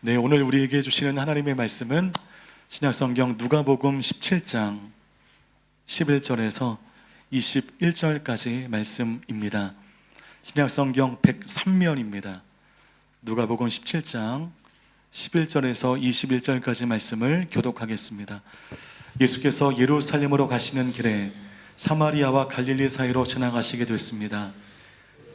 네, 오늘 우리에게 주시는 하나님의 말씀은 신약성경 누가복음 17장 11절에서 21절까지 말씀입니다. 신약성경 103면입니다. 누가복음 17장 11절에서 21절까지 말씀을 교독하겠습니다. 예수께서 예루살렘으로 가시는 길에 사마리아와 갈릴리 사이로 지나가시게 됐습니다.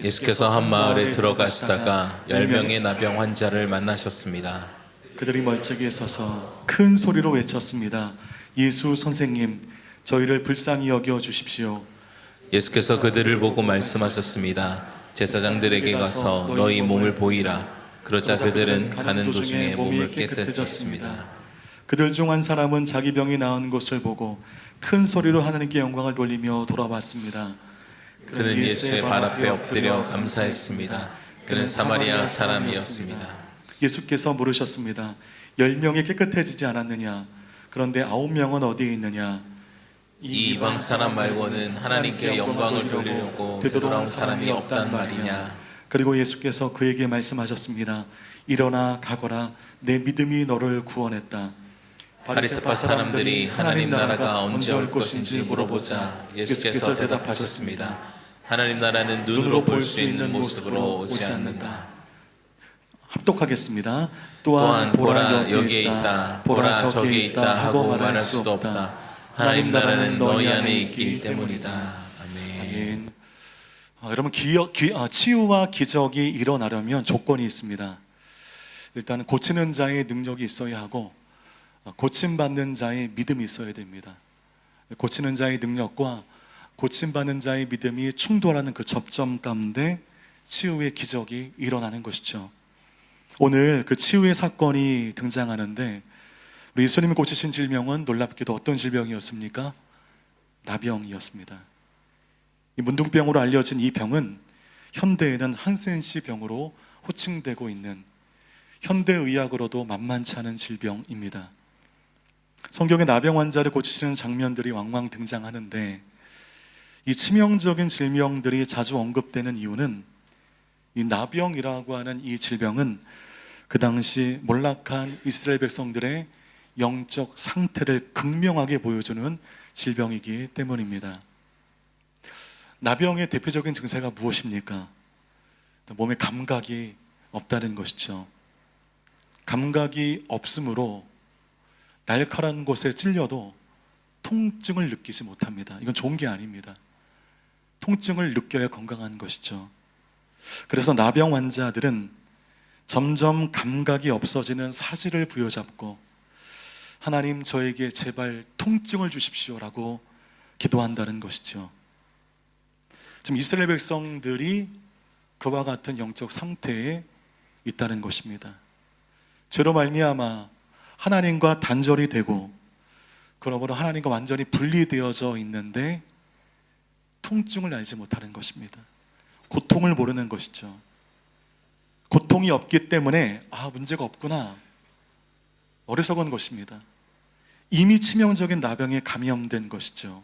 예수께서 한 마을에 들어가시다가 열 명의 나병 환자를 만나셨습니다. 그들이 멀찍이 서서 큰 소리로 외쳤습니다. 예수 선생님, 저희를 불쌍히 여겨 주십시오. 예수께서 그들을 보고 말씀하셨습니다. 제사장들에게 가서 너희 몸을 보이라. 그러자 그들은 가는 도중에 몸을 깨끗해졌습니다. 그들 중 한 사람은 자기 병이 나은 것을 보고 큰 소리로 하나님께 영광을 돌리며 돌아왔습니다. 그는 예수의 발 앞에 엎드려 감사했습니다. 그는 사마리아 사람이었습니다. 예수께서 물으셨습니다. 열 명이 깨끗해지지 않았느냐? 그런데 아홉 명은 어디에 있느냐? 이 이방 사람 말고는 하나님께 영광을 돌리려고 되돌아온 사람이 없단 말이냐? 그리고 예수께서 그에게 말씀하셨습니다. 일어나 가거라. 내 믿음이 너를 구원했다. 바리새파 사람들이 하나님 나라가 언제 올 것인지 물어보자 예수께서 대답하셨습니다. 하나님 나라는 눈으로 볼 수 있는 모습으로 오지 않는다. 합독하겠습니다. 또한 보라 여기에 있다, 보라 저기에 있다 하고 말할 수도 없다. 하나님 나라는 너희 안에 있기 때문이다. 아멘. 아멘. 어, 여러분 기억, 기, 아, 치유와 기적이 일어나려면 조건이 있습니다. 일단 고치는 자의 능력이 있어야 하고 어, 고침받는 자의 믿음이 있어야 됩니다. 고치는 자의 능력과 고침받는 자의 믿음이 충돌하는 그 접점 가운데 치유의 기적이 일어나는 것이죠. 오늘 그 치유의 사건이 등장하는데 우리 예수님이 고치신 질병은 놀랍게도 어떤 질병이었습니까? 나병이었습니다. 이 문둥병으로 알려진 이 병은 현대에는 한센시 병으로 호칭되고 있는 현대 의학으로도 만만치 않은 질병입니다. 성경에 나병 환자를 고치시는 장면들이 왕왕 등장하는데 이 치명적인 질병들이 자주 언급되는 이유는 이 나병이라고 하는 이 질병은 그 당시 몰락한 이스라엘 백성들의 영적 상태를 극명하게 보여주는 질병이기 때문입니다. 나병의 대표적인 증세가 무엇입니까? 몸에 감각이 없다는 것이죠. 감각이 없으므로 날카로운 곳에 찔려도 통증을 느끼지 못합니다. 이건 좋은 게 아닙니다. 통증을 느껴야 건강한 것이죠. 그래서 나병 환자들은 점점 감각이 없어지는 사실을 부여잡고 하나님 저에게 제발 통증을 주십시오라고 기도한다는 것이죠. 지금 이스라엘 백성들이 그와 같은 영적 상태에 있다는 것입니다. 죄로 말미암아 하나님과 단절이 되고 그러므로 하나님과 완전히 분리되어져 있는데 통증을 알지 못하는 것입니다. 고통을 모르는 것이죠. 고통이 없기 때문에 아 문제가 없구나 어리석은 것입니다. 이미 치명적인 나병에 감염된 것이죠.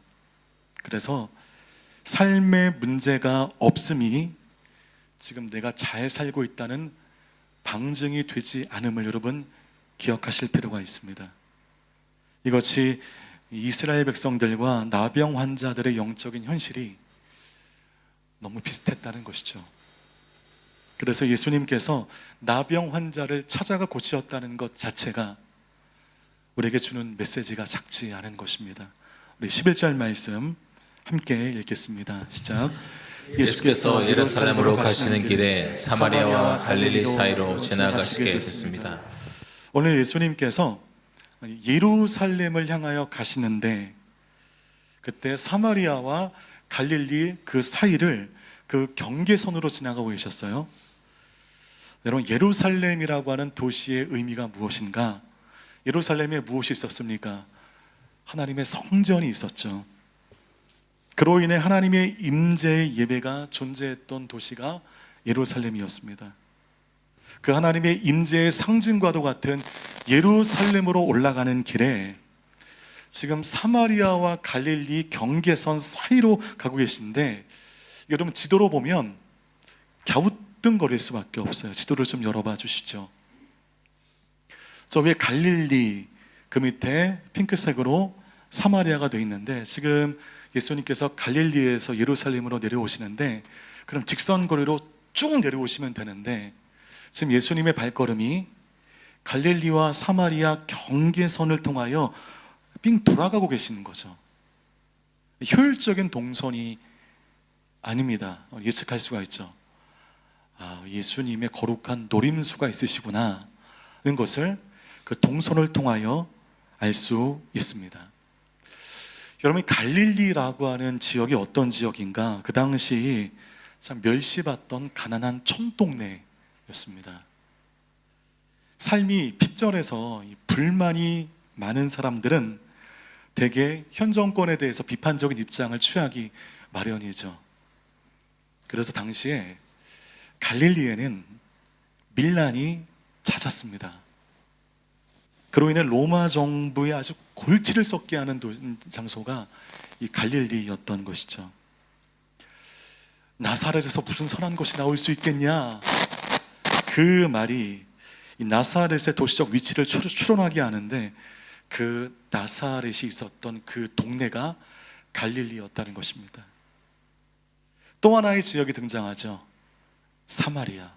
그래서 삶의 문제가 없음이 지금 내가 잘 살고 있다는 방증이 되지 않음을 여러분 기억하실 필요가 있습니다. 이것이 이스라엘 백성들과 나병 환자들의 영적인 현실이 너무 비슷했다는 것이죠. 그래서 예수님께서 나병 환자를 찾아가 고치셨다는 것 자체가 우리에게 주는 메시지가 작지 않은 것입니다. 우리 11절 말씀 함께 읽겠습니다. 시작. 예수께서 예루살렘으로 가시는 길에 사마리아와 갈릴리 사이로 지나가시게 됐습니다. 오늘 예수님께서 예루살렘을 향하여 가시는데 그때 사마리아와 갈릴리 그 사이를 그 경계선으로 지나가고 계셨어요. 여러분 예루살렘이라고 하는 도시의 의미가 무엇인가? 예루살렘에 무엇이 있었습니까? 하나님의 성전이 있었죠. 그로 인해 하나님의 임재의 예배가 존재했던 도시가 예루살렘이었습니다. 그 하나님의 임재의 상징과도 같은 예루살렘으로 올라가는 길에 지금 사마리아와 갈릴리 경계선 사이로 가고 계신데 여러분 지도로 보면 갸우뚱거릴 수밖에 없어요. 지도를 좀 열어봐 주시죠. 저 위에 갈릴리 그 밑에 핑크색으로 사마리아가 되어 있는데 지금 예수님께서 갈릴리에서 예루살렘으로 내려오시는데 그럼 직선 거리로 쭉 내려오시면 되는데 지금 예수님의 발걸음이 갈릴리와 사마리아 경계선을 통하여 삥 돌아가고 계시는 거죠. 효율적인 동선이 아닙니다. 예측할 수가 있죠. 아, 예수님의 거룩한 노림수가 있으시구나. 는 것을 그 동선을 통하여 알 수 있습니다. 여러분, 갈릴리라고 하는 지역이 어떤 지역인가? 그 당시 참 멸시받던 가난한 촌동네 였습니다. 삶이 핍절해서 이 불만이 많은 사람들은 대개 현 정권에 대해서 비판적인 입장을 취하기 마련이죠. 그래서 당시에 갈릴리에는 밀란이 잦았습니다. 그로 인해 로마 정부에 아주 골치를 썩게 하는 도- 장소가 이 갈릴리였던 것이죠. 나사렛에서 무슨 선한 것이 나올 수 있겠냐? 그 말이 이 나사렛의 도시적 위치를 추- 추론하게 하는데 그 나사렛이 있었던 그 동네가 갈릴리였다는 것입니다. 또 하나의 지역이 등장하죠. 사마리아.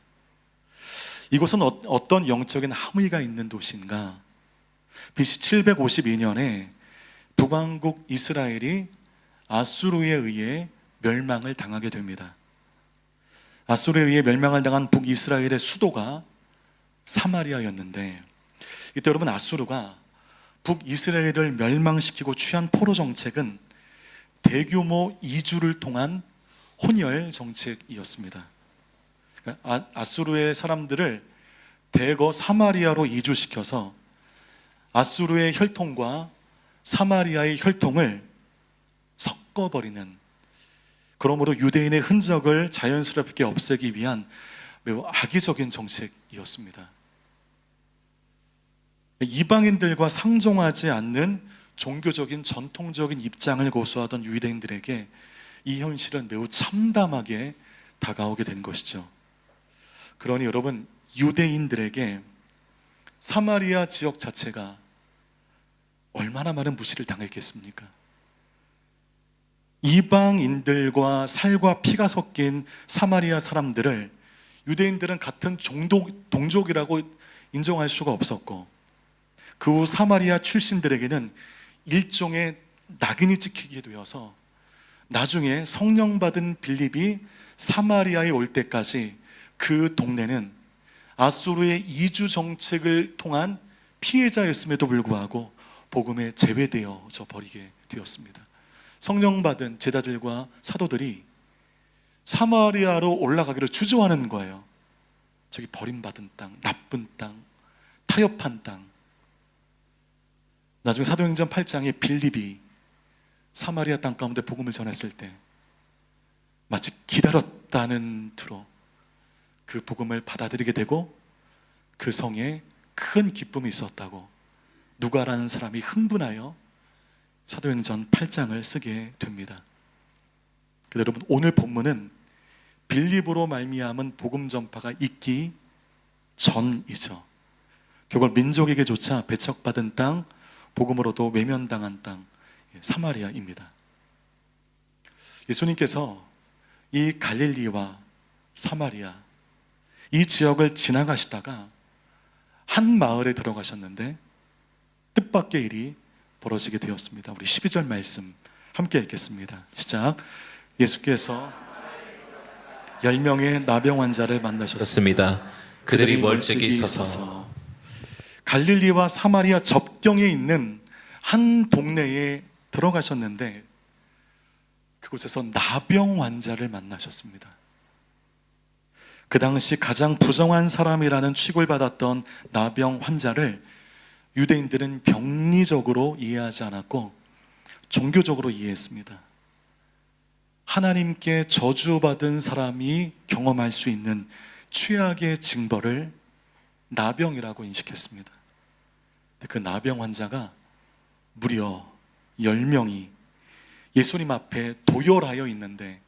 이곳은 어, 어떤 영적인 함의가 있는 도시인가? BC 752년에 북왕국 이스라엘이 아수르에 의해 멸망을 당하게 됩니다. 아수르에 의해 멸망을 당한 북이스라엘의 수도가 사마리아였는데 이때 여러분 아수르가 북이스라엘을 멸망시키고 취한 포로 정책은 대규모 이주를 통한 혼혈 정책이었습니다. 그러니까 아- 아수르의 사람들을 대거 사마리아로 이주시켜서 아수르의 혈통과 사마리아의 혈통을 섞어버리는 그러므로 유대인의 흔적을 자연스럽게 없애기 위한 매우 악의적인 정책이었습니다. 이방인들과 상종하지 않는 종교적인 전통적인 입장을 고수하던 유대인들에게 이 현실은 매우 참담하게 다가오게 된 것이죠. 그러니 여러분 유대인들에게 사마리아 지역 자체가 얼마나 많은 무시를 당했겠습니까? 이방인들과 살과 피가 섞인 사마리아 사람들을 유대인들은 같은 종족, 동족이라고 인정할 수가 없었고 그 후 사마리아 출신들에게는 일종의 낙인이 찍히게 되어서 나중에 성령 받은 빌립이 사마리아에 올 때까지 그 동네는 아수르의 이주 정책을 통한 피해자였음에도 불구하고 복음에 제외되어져 버리게 되었습니다. 성령 받은 제자들과 사도들이 사마리아로 올라가기를 주저하는 거예요. 저기 버림받은 땅, 나쁜 땅, 타협한 땅. 나중에 사도행전 8장에 빌립이 사마리아 땅 가운데 복음을 전했을 때 마치 기다렸다는 투로 그 복음을 받아들이게 되고 그 성에 큰 기쁨이 있었다고 누가라는 사람이 흥분하여 사도행전 8장을 쓰게 됩니다. 여러분 오늘 본문은 빌립으로 말미암은 복음 전파가 있기 전이죠. 결국 민족에게조차 배척받은 땅, 복음으로도 외면당한 땅 예, 사마리아입니다. 예수님께서 이 갈릴리와 사마리아 이 지역을 지나가시다가 한 마을에 들어가셨는데 뜻밖의 일이 벌어지게 되었습니다. 우리 12절 말씀 함께 읽겠습니다. 시작. 예수께서 10명의 나병 환자를 만나셨습니다. 그들이 멀찍이 있어서 갈릴리와 사마리아 접경에 있는 한 동네에 들어가셨는데 그곳에서 나병 환자를 만나셨습니다. 그 당시 가장 부정한 사람이라는 취급을 받았던 나병 환자를 유대인들은 병리적으로 이해하지 않았고 종교적으로 이해했습니다. 하나님께 저주받은 사람이 경험할 수 있는 최악의 징벌을 나병이라고 인식했습니다. 그 나병 환자가 무려 10명이 예수님 앞에 도열하여 있는데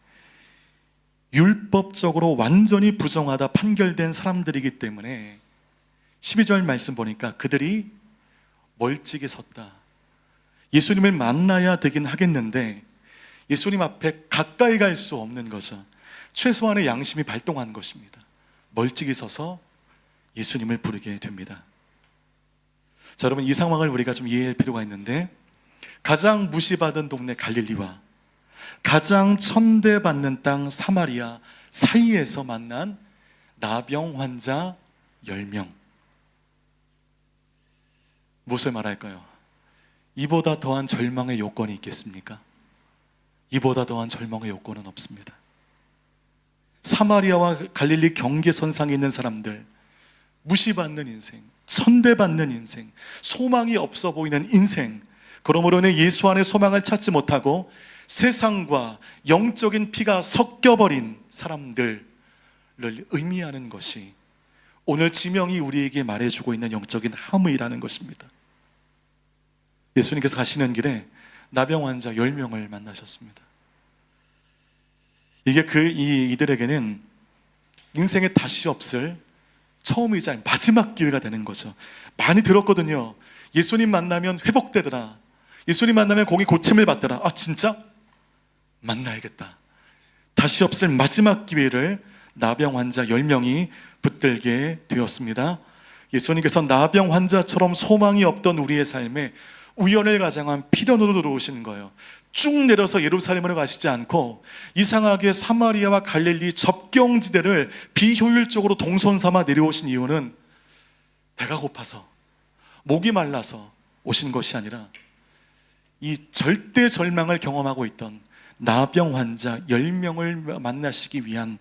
율법적으로 완전히 부정하다 판결된 사람들이기 때문에 12절 말씀 보니까 그들이 멀찍이 섰다. 예수님을 만나야 되긴 하겠는데 예수님 앞에 가까이 갈 수 없는 것은 최소한의 양심이 발동한 것입니다. 멀찍이 서서 예수님을 부르게 됩니다. 자, 여러분 이 상황을 우리가 좀 이해할 필요가 있는데 가장 무시받은 동네 갈릴리와 가장 천대받는 땅 사마리아 사이에서 만난 나병 환자 10명. 무엇을 말할까요? 이보다 더한 절망의 요건이 있겠습니까? 이보다 더한 절망의 요건은 없습니다. 사마리아와 갈릴리 경계선상에 있는 사람들, 무시받는 인생, 천대받는 인생, 소망이 없어 보이는 인생, 그러므로 는 예수 안에 소망을 찾지 못하고 세상과 영적인 피가 섞여버린 사람들을 의미하는 것이 오늘 지명이 우리에게 말해주고 있는 영적인 함의라는 것입니다. 예수님께서 가시는 길에 나병 환자 10명을 만나셨습니다. 이게 그 이, 이들에게는 인생에 다시 없을 처음이자 마지막 기회가 되는 거죠. 많이 들었거든요. 예수님 만나면 회복되더라. 예수님 만나면 공이 고침을 받더라. 아, 진짜? 만나야겠다. 다시 없을 마지막 기회를 나병 환자 10명이 붙들게 되었습니다. 예수님께서 나병 환자처럼 소망이 없던 우리의 삶에 우연을 가장한 필연으로 들어오시는 거예요. 쭉 내려서 예루살렘으로 가시지 않고 이상하게 사마리아와 갈릴리 접경지대를 비효율적으로 동선 삼아 내려오신 이유는 배가 고파서 목이 말라서 오신 것이 아니라 이 절대 절망을 경험하고 있던 나병 환자 10명을 만나시기 위한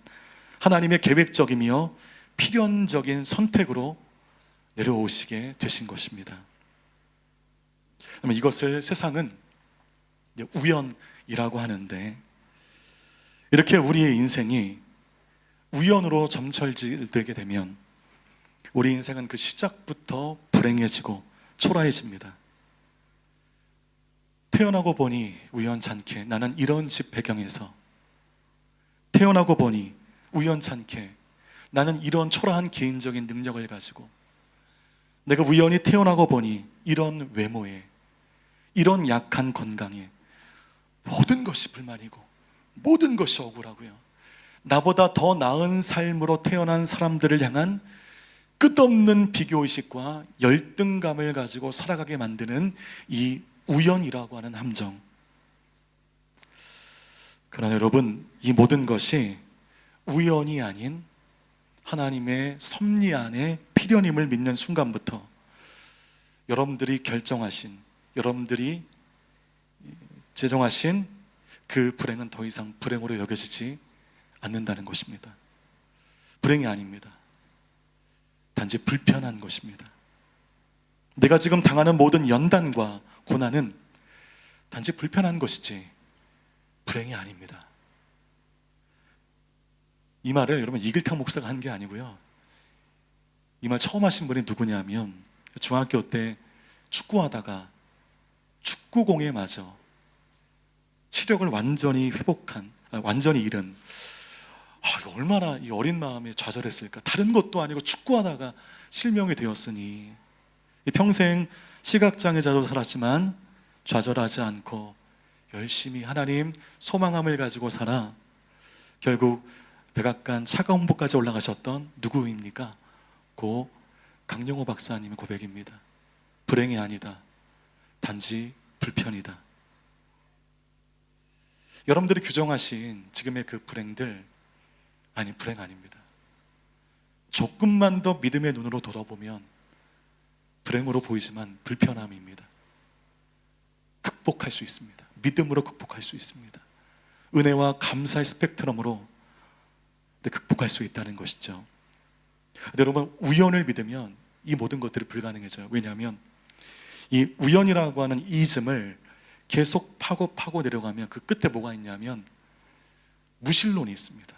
하나님의 계획적이며 필연적인 선택으로 내려오시게 되신 것입니다. 이것을 세상은 우연이라고 하는데 이렇게 우리의 인생이 우연으로 점철되게 되면 우리 인생은 그 시작부터 불행해지고 초라해집니다. 태어나고 보니 우연찮게 나는 이런 집 배경에서 태어나고 보니 우연찮게 나는 이런 초라한 개인적인 능력을 가지고 내가 우연히 태어나고 보니 이런 외모에 이런 약한 건강에 모든 것이 불만이고 모든 것이 억울하고요. 나보다 더 나은 삶으로 태어난 사람들을 향한 끝없는 비교의식과 열등감을 가지고 살아가게 만드는 이 우연이라고 하는 함정. 그러나 여러분, 이 모든 것이 우연이 아닌 하나님의 섭리 안에 필연임을 믿는 순간부터 여러분들이 결정하신, 여러분들이 제정하신 그 불행은 더 이상 불행으로 여겨지지 않는다는 것입니다. 불행이 아닙니다. 단지 불편한 것입니다. 내가 지금 당하는 모든 연단과 고난은 단지 불편한 것이지 불행이 아닙니다. 이 말을 여러분 이글탕 목사가 한 게 아니고요. 이 말 처음 하신 분이 누구냐면 중학교 때 축구하다가 축구공에 맞아 시력을 완전히 회복한 아, 완전히 잃은 아, 얼마나 이 어린 마음에 좌절했을까. 다른 것도 아니고 축구하다가 실명이 되었으니 이 평생 시각장애자로 살았지만 좌절하지 않고 열심히 하나님 소망함을 가지고 살아 결국 백악관 차가운복까지 올라가셨던 누구입니까? 고 강영호 박사님의 고백입니다. 불행이 아니다. 단지 불편이다. 여러분들이 규정하신 지금의 그 불행들 아니 불행 아닙니다. 조금만 더 믿음의 눈으로 돌아보면 불행으로 보이지만 불편함입니다. 극복할 수 있습니다. 믿음으로 극복할 수 있습니다. 은혜와 감사의 스펙트럼으로 극복할 수 있다는 것이죠. 여러분 우연을 믿으면 이 모든 것들이 불가능해져요. 왜냐하면 이 우연이라고 하는 이즘을 계속 파고 파고 내려가면 그 끝에 뭐가 있냐면 무신론이 있습니다.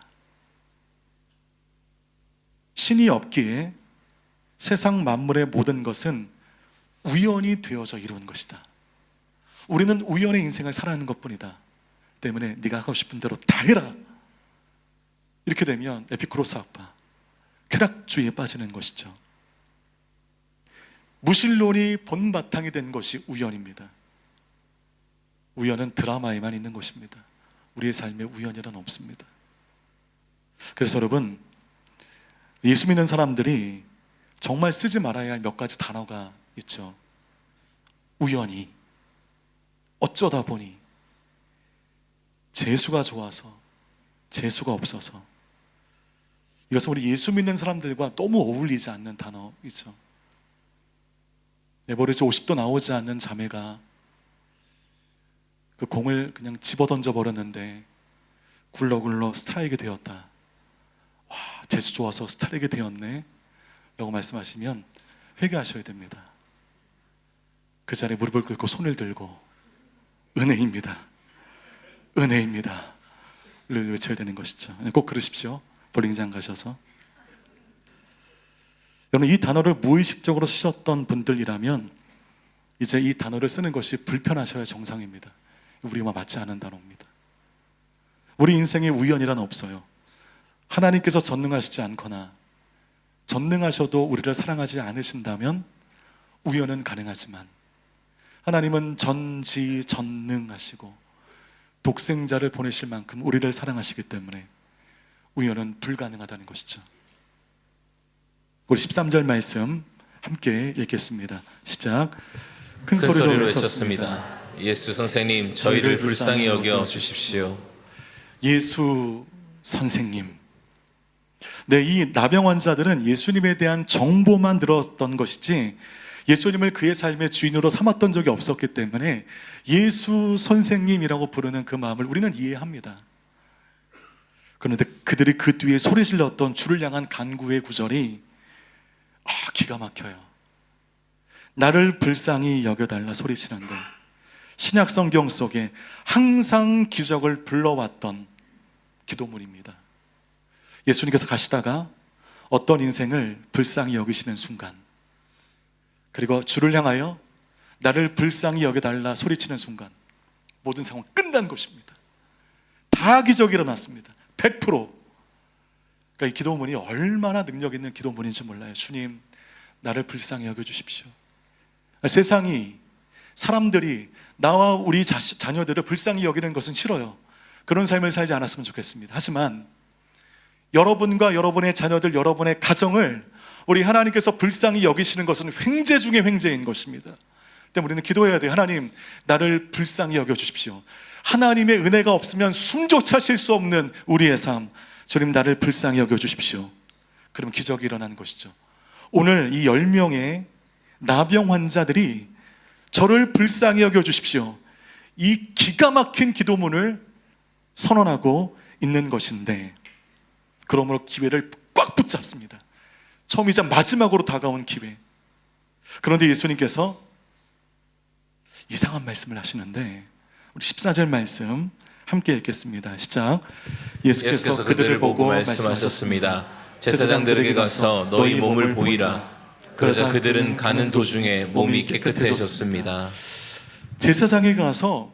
신이 없기에 세상 만물의 모든 것은 우연이 되어져 이루어진 것이다. 우리는 우연의 인생을 살아가는 것뿐이다. 때문에 네가 하고 싶은 대로 다 해라. 이렇게 되면 에피크로스 학파 쾌락주의에 빠지는 것이죠. 무신론이 본바탕이 된 것이 우연입니다. 우연은 드라마에만 있는 것입니다. 우리의 삶에 우연이란 없습니다. 그래서 여러분, 예수 믿는 사람들이 정말 쓰지 말아야 할 몇 가지 단어가 있죠. 우연히, 어쩌다 보니, 재수가 좋아서, 재수가 없어서. 이것은 우리 예수 믿는 사람들과 너무 어울리지 않는 단어이죠. 에버리지 50도 나오지 않는 자매가 그 공을 그냥 집어 던져 버렸는데 굴러굴러 스트라이크 되었다. 와, 재수 좋아서 스트라이크 되었네. 라고 말씀하시면 회개하셔야 됩니다. 그 자리에 무릎을 꿇고 손을 들고 은혜입니다. 은혜입니다. 를 외쳐야 되는 것이죠. 꼭 그러십시오. 볼링장 가셔서. 여러분 이 단어를 무의식적으로 쓰셨던 분들이라면 이제 이 단어를 쓰는 것이 불편하셔야 정상입니다. 우리와 맞지 않은 단어입니다. 우리 인생에 우연이란 없어요. 하나님께서 전능하시지 않거나 전능하셔도 우리를 사랑하지 않으신다면 우연은 가능하지만 하나님은 전지전능하시고 독생자를 보내실 만큼 우리를 사랑하시기 때문에 우연은 불가능하다는 것이죠. 우리 13절 말씀 함께 읽겠습니다. 시작. 큰, 큰 소리로 외쳤습니다. 예수 선생님, 저희를 불쌍히 여겨 주십시오. 예수 선생님. 네, 이 나병 환자들은 예수님에 대한 정보만 들었던 것이지 예수님을 그의 삶의 주인으로 삼았던 적이 없었기 때문에 예수 선생님이라고 부르는 그 마음을 우리는 이해합니다. 그런데 그들이 그 뒤에 소리 질렀던 주를 향한 간구의 구절이 아, 기가 막혀요. 나를 불쌍히 여겨달라 소리치는데 신약 성경 속에 항상 기적을 불러왔던 기도문입니다. 예수님께서 가시다가 어떤 인생을 불쌍히 여기시는 순간, 그리고 주를 향하여 나를 불쌍히 여겨달라 소리치는 순간, 모든 상황 끝난 것입니다. 다 기적이 일어났습니다. 100%. 그러니까 이 기도문이 얼마나 능력 있는 기도문인지 몰라요. 주님, 나를 불쌍히 여겨 주십시오. 세상이, 사람들이 나와 우리 자, 자녀들을 불쌍히 여기는 것은 싫어요. 그런 삶을 살지 않았으면 좋겠습니다. 하지만 여러분과 여러분의 자녀들, 여러분의 가정을 우리 하나님께서 불쌍히 여기시는 것은 횡재 중의 횡재인 것입니다. 때문에 우리는 기도해야 돼요. 하나님, 나를 불쌍히 여겨 주십시오. 하나님의 은혜가 없으면 숨조차 쉴 수 없는 우리의 삶. 주님, 나를 불쌍히 여겨 주십시오. 그럼 기적이 일어나는 것이죠. 오늘 이 10명의 나병 환자들이 저를 불쌍히 여겨 주십시오. 이 기가 막힌 기도문을 선언하고 있는 것인데, 그러므로 기회를 꽉 붙잡습니다. 처음이자 마지막으로 다가온 기회. 그런데 예수님께서 이상한 말씀을 하시는데 우리 14절 말씀 함께 읽겠습니다. 시작. 예수께서, 예수께서 그들을 보고 말씀하셨습니다. 제사장들에게 가서 너희 몸을 보이라. 그러자 그들은 가는 도중에 몸이 깨끗해졌습니다. 제사장에 가서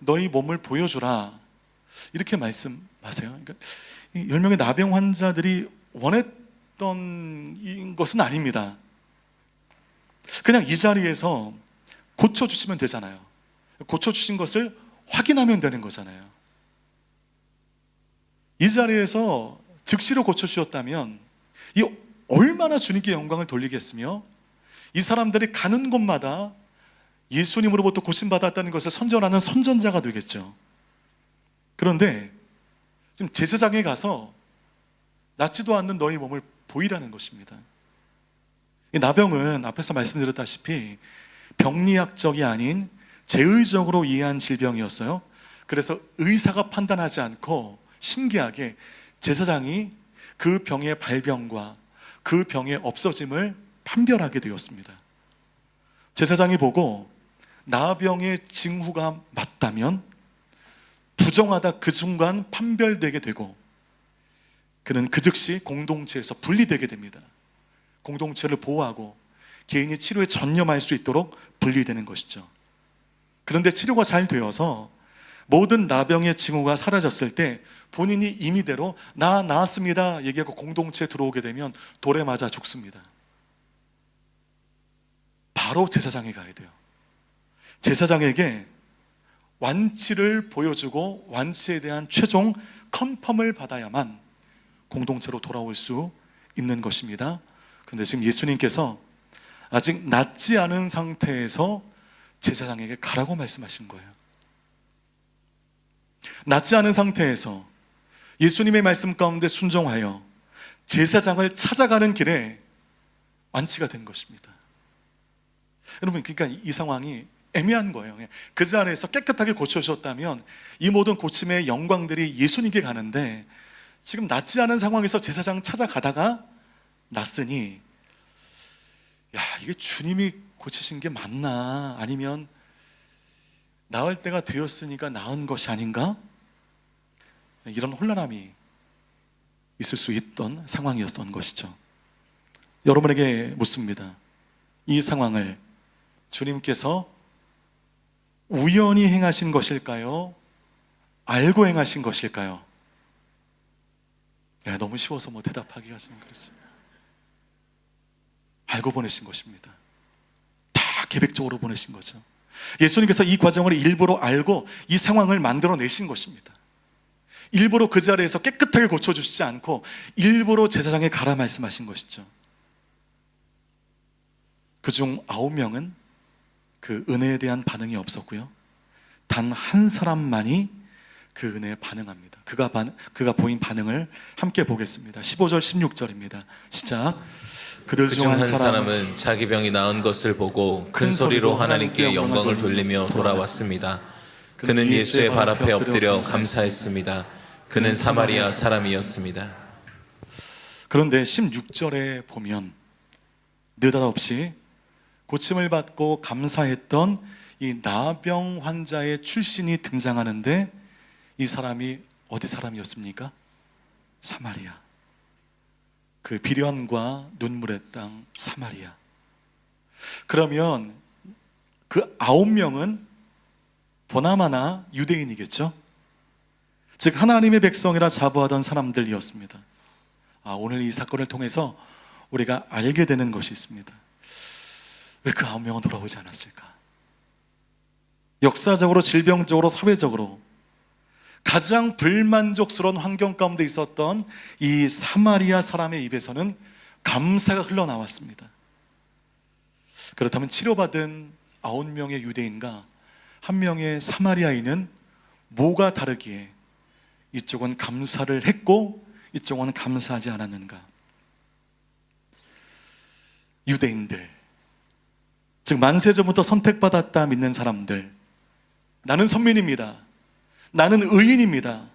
너희 몸을 보여주라. 이렇게 말씀하세요. 그러니까 이 10명의 나병 환자들이 원했던 것은 아닙니다. 그냥 이 자리에서 고쳐주시면 되잖아요. 고쳐주신 것을 확인하면 되는 거잖아요. 이 자리에서 즉시로 고쳐주셨다면 이 얼마나 주님께 영광을 돌리겠으며 이 사람들이 가는 곳마다 예수님으로부터 고침받았다는 것을 선전하는 선전자가 되겠죠. 그런데 지금 제사장에 가서 낫지도 않는 너희 몸을 보이라는 것입니다. 이 나병은 앞에서 말씀드렸다시피 병리학적이 아닌 제의적으로 이해한 질병이었어요. 그래서 의사가 판단하지 않고 신기하게 제사장이 그 병의 발병과 그 병의 없어짐을 판별하게 되었습니다. 제사장이 보고 나병의 징후가 맞다면 부정하다 그 순간 판별되게 되고 그는 그 즉시 공동체에서 분리되게 됩니다. 공동체를 보호하고 개인이 치료에 전념할 수 있도록 분리되는 것이죠. 그런데 치료가 잘 되어서 모든 나병의 징후가 사라졌을 때 본인이 임의대로 나 나았습니다 얘기하고 공동체에 들어오게 되면 돌에 맞아 죽습니다. 바로 제사장에 가야 돼요. 제사장에게 완치를 보여주고 완치에 대한 최종 컨펌을 받아야만 공동체로 돌아올 수 있는 것입니다. 근데 지금 예수님께서 아직 낫지 않은 상태에서 제사장에게 가라고 말씀하신 거예요. 낫지 않은 상태에서 예수님의 말씀 가운데 순종하여 제사장을 찾아가는 길에 완치가 된 것입니다. 여러분, 그러니까 이 상황이 애매한 거예요. 그 자리에서 깨끗하게 고쳐주셨다면 이 모든 고침의 영광들이 예수님께 가는데 지금 낫지 않은 상황에서 제사장 찾아가다가 낫으니 야, 이게 주님이 고치신 게 맞나? 아니면 나을 때가 되었으니까 나은 것이 아닌가? 이런 혼란함이 있을 수 있던 상황이었던 것이죠. 여러분에게 묻습니다. 이 상황을 주님께서 우연히 행하신 것일까요? 알고 행하신 것일까요? 야, 너무 쉬워서 뭐 대답하기가 좀 그렇지. 알고 보내신 것입니다. 다 계획적으로 보내신 거죠. 예수님께서 이 과정을 일부러 알고 이 상황을 만들어 내신 것입니다. 일부러 그 자리에서 깨끗하게 고쳐주시지 않고 일부러 제사장에 가라 말씀하신 것이죠. 그 중 아홉 명은 그 은혜에 대한 반응이 없었고요. 단 한 사람만이 그 은혜에 반응합니다. 그가 반, 그가 보인 반응을 함께 보겠습니다. 15절 16절입니다. 시작. 그들 중 한 사람은 자기 병이 나은 것을 보고 큰 소리로 하나님께 영광을 돌리며 돌아왔습니다. 그는 예수의 발 앞에 엎드려 감사했습니다. 그는 사마리아 사람이었습니다. 그런데 16절에 보면 느닷없이 고침을 받고 감사했던 이 나병 환자의 출신이 등장하는데 이 사람이 어디 사람이었습니까? 사마리아. 그 비련과 눈물의 땅 사마리아. 그러면 그 아홉 명은 보나마나 유대인이겠죠? 즉 하나님의 백성이라 자부하던 사람들이었습니다. 아, 오늘 이 사건을 통해서 우리가 알게 되는 것이 있습니다. 왜 그 아홉 명은 돌아오지 않았을까? 역사적으로, 질병적으로, 사회적으로 가장 불만족스러운 환경 가운데 있었던 이 사마리아 사람의 입에서는 감사가 흘러나왔습니다. 그렇다면 치료받은 아홉 명의 유대인과 한 명의 사마리아인은 뭐가 다르기에 이쪽은 감사를 했고 이쪽은 감사하지 않았는가? 유대인들, 즉 만세전부터 선택받았다 믿는 사람들, 나는 선민입니다. 나는 의인입니다.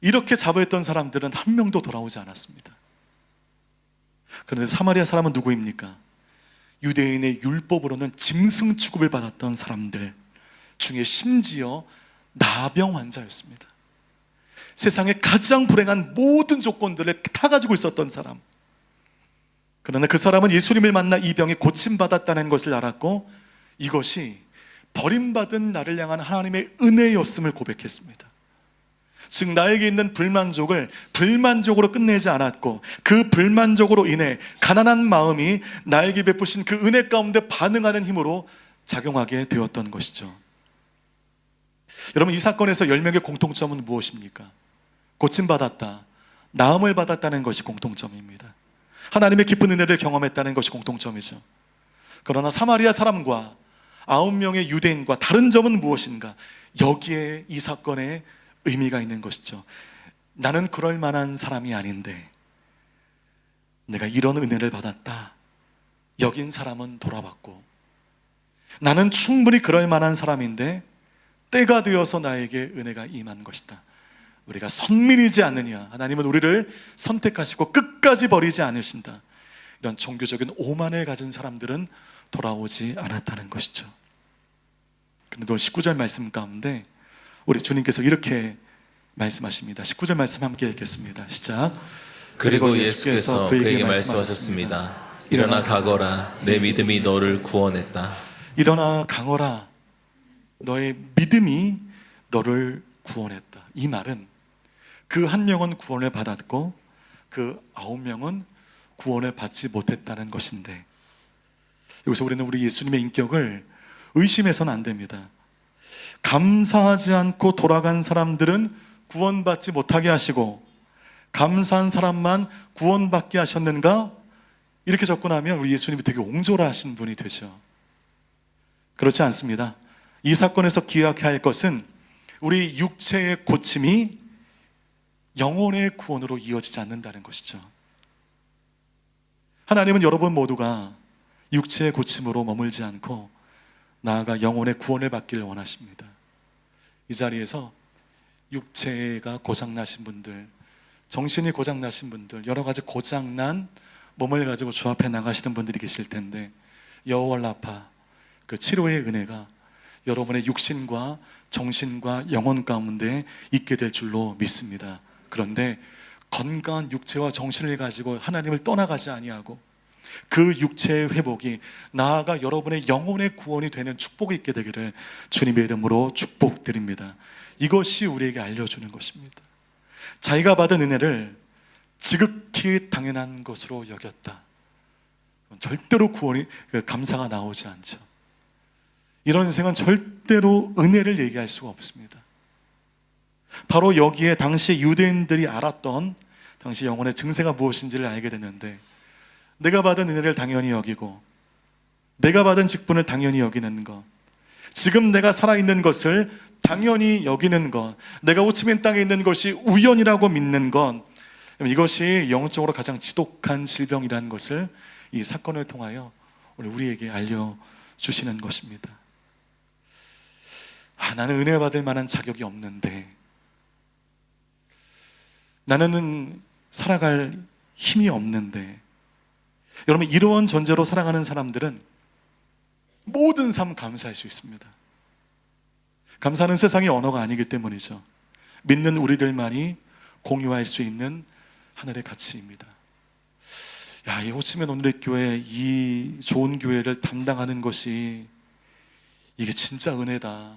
이렇게 자부했던 사람들은 한 명도 돌아오지 않았습니다. 그런데 사마리아 사람은 누구입니까? 유대인의 율법으로는 짐승 취급을 받았던 사람들 중에 심지어 나병 환자였습니다. 세상에 가장 불행한 모든 조건들을 다 가지고 있었던 사람. 그러나 그 사람은 예수님을 만나 이 병에 고침받았다는 것을 알았고 이것이 버림받은 나를 향한 하나님의 은혜였음을 고백했습니다. 즉 나에게 있는 불만족을 불만족으로 끝내지 않았고 그 불만족으로 인해 가난한 마음이 나에게 베푸신 그 은혜 가운데 반응하는 힘으로 작용하게 되었던 것이죠. 여러분 이 사건에서 10명의 공통점은 무엇입니까? 고침받았다. 나음을 받았다는 것이 공통점입니다. 하나님의 깊은 은혜를 경험했다는 것이 공통점이죠. 그러나 사마리아 사람과 아홉 명의 유대인과 다른 점은 무엇인가? 여기에 이 사건에 의미가 있는 것이죠. 나는 그럴 만한 사람이 아닌데 내가 이런 은혜를 받았다. 여긴 사람은 돌아봤고 나는 충분히 그럴 만한 사람인데 때가 되어서 나에게 은혜가 임한 것이다. 우리가 선민이지 않느냐. 하나님은 우리를 선택하시고 끝까지 버리지 않으신다. 이런 종교적인 오만을 가진 사람들은 돌아오지 않았다는 것이죠. 근데 오늘 19절 말씀 가운데 우리 주님께서 이렇게 말씀하십니다. 19절 말씀 함께 읽겠습니다. 시작. 그리고 예수께서 그에게 말씀하셨습니다. 일어나 가거라. 내 믿음이 너를 구원했다. 일어나 강어라. 너의 믿음이 너를 구원했다. 이 말은 그 한 명은 구원을 받았고 그 아홉 명은 구원을 받지 못했다는 것인데 여기서 우리는 우리 예수님의 인격을 의심해서는 안 됩니다. 감사하지 않고 돌아간 사람들은 구원받지 못하게 하시고 감사한 사람만 구원받게 하셨는가? 이렇게 접근하면 우리 예수님이 되게 옹졸하신 분이 되죠. 그렇지 않습니다. 이 사건에서 기억해야 할 것은 우리 육체의 고침이 영혼의 구원으로 이어지지 않는다는 것이죠. 하나님은 여러분 모두가 육체의 고침으로 머물지 않고 나아가 영혼의 구원을 받기를 원하십니다. 이 자리에서 육체가 고장나신 분들, 정신이 고장나신 분들, 여러 가지 고장난 몸을 가지고 주 앞에 나가시는 분들이 계실 텐데 여호와라파 그 치료의 은혜가 여러분의 육신과 정신과 영혼 가운데 있게 될 줄로 믿습니다. 그런데 건강한 육체와 정신을 가지고 하나님을 떠나가지 아니하고 그 육체의 회복이 나아가 여러분의 영혼의 구원이 되는 축복이 있게 되기를 주님의 이름으로 축복드립니다. 이것이 우리에게 알려주는 것입니다. 자기가 받은 은혜를 지극히 당연한 것으로 여겼다. 절대로 구원이 그 감사가 나오지 않죠. 이런 인생은 절대로 은혜를 얘기할 수가 없습니다. 바로 여기에 당시 유대인들이 알았던 당시 영혼의 증세가 무엇인지를 알게 됐는데 내가 받은 은혜를 당연히 여기고 내가 받은 직분을 당연히 여기는 것. 지금 내가 살아있는 것을 당연히 여기는 것. 내가 호치민 땅에 있는 것이 우연이라고 믿는 것. 이것이 영적으로 가장 지독한 질병이라는 것을 이 사건을 통하여 오늘 우리에게 알려주시는 것입니다. 아, 나는 은혜 받을 만한 자격이 없는데 나는 살아갈 힘이 없는데 여러분 이러한 존재로 살아가는 사람들은 모든 삶 감사할 수 있습니다. 감사는 세상의 언어가 아니기 때문이죠. 믿는 우리들만이 공유할 수 있는 하늘의 가치입니다. 야, 이 호치민 오늘의 교회 이 좋은 교회를 담당하는 것이 이게 진짜 은혜다.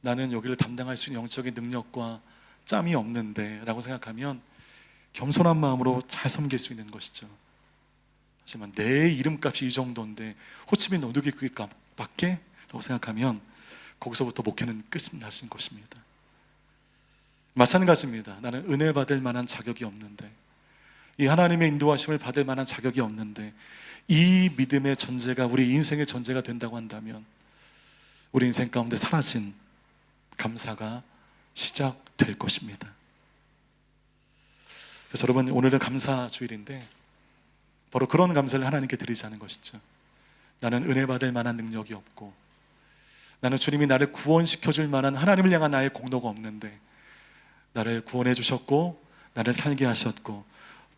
나는 여기를 담당할 수 있는 영적인 능력과 짬이 없는데 라고 생각하면 겸손한 마음으로 잘 섬길 수 있는 것이죠. 하지만 내 이름값이 이 정도인데 호치민 어느 교회밖에? 라고 생각하면 거기서부터 목회는 끝이 나신 것입니다. 마찬가지입니다. 나는 은혜 받을 만한 자격이 없는데 이 하나님의 인도하심을 받을 만한 자격이 없는데 이 믿음의 전제가 우리 인생의 전제가 된다고 한다면 우리 인생 가운데 사라진 감사가 시작될 것입니다. 그래서 여러분 오늘은 감사 주일인데 바로 그런 감사를 하나님께 드리자는 것이죠. 나는 은혜 받을 만한 능력이 없고 나는 주님이 나를 구원시켜 줄 만한 하나님을 향한 나의 공로가 없는데 나를 구원해 주셨고 나를 살게 하셨고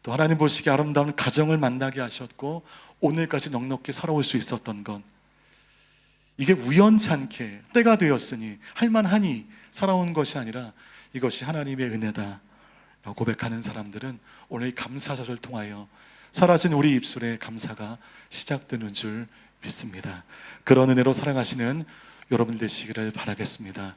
또 하나님 보시기에 아름다운 가정을 만나게 하셨고 오늘까지 넉넉히 살아올 수 있었던 건 이게 우연찮게 때가 되었으니 할만하니 살아온 것이 아니라 이것이 하나님의 은혜다 고백하는 사람들은 오늘 이 감사절을 통하여 사라진 우리 입술에 감사가 시작되는 줄 믿습니다. 그런 은혜로 살아가시는 여러분 되시기를 바라겠습니다.